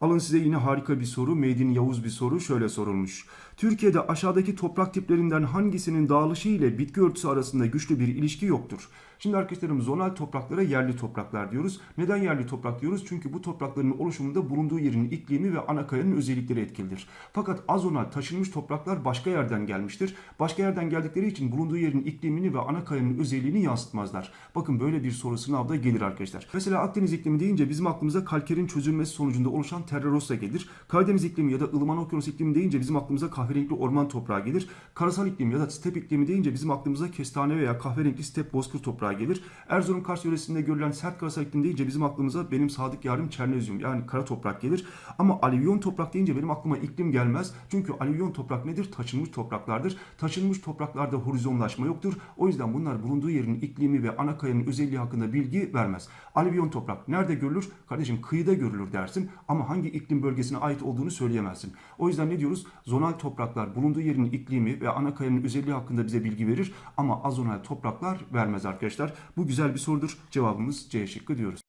Alın size yine harika bir soru. Meydin Yavuz bir soru. Şöyle sorulmuş. Türkiye'de aşağıdaki toprak tiplerinden hangisinin dağılışı ile bitki örtüsü arasında güçlü bir ilişki yoktur? Şimdi arkadaşlarım zonal topraklara yerli topraklar diyoruz. Neden yerli toprak diyoruz? Çünkü bu toprakların oluşumunda bulunduğu yerin iklimi ve ana kayanın özellikleri etkilidir. Fakat azonal taşınmış topraklar başka yerden gelmiştir. Başka yerden geldikleri için bulunduğu yerin iklimini ve ana kayanın özelliğini yansıtmazlar. Bakın böyle bir soru sınavda gelir arkadaşlar. Mesela Akdeniz iklimi deyince bizim aklımıza kalkerin çözülmesi sonucunda oluşan terra gelir. Karadeniz iklimi ya da ılıman okyanus iklimi deyince bizim aklımıza kahverengi orman toprağı gelir. Karasal iklim ya da step iklimi deyince bizim aklımıza kestane veya kahverengi step bozkır toprağı gelir. Erzurum Kars yöresinde görülen sert karasal iklim deyince bizim aklımıza benim sadık yarım çernozyum yani kara toprak gelir. Ama alüvyon toprak deyince benim aklıma iklim gelmez. Çünkü alüvyon toprak nedir? Taşınmış topraklardır. Taşınmış topraklarda horizonlaşma yoktur. O yüzden bunlar bulunduğu yerin iklimi ve ana kayanın özelliği hakkında bilgi vermez. Alüvyon toprak nerede görülür? Kardeşim kıyıda görülür dersin ama hangi iklim bölgesine ait olduğunu söyleyemezsin. O yüzden ne diyoruz? Zonal topraklar bulunduğu yerin iklimi ve ana kayanın özelliği hakkında bize bilgi verir ama azonal topraklar vermez arkadaşlar. Bu güzel bir sorudur. Cevabımız C şıkkı diyoruz.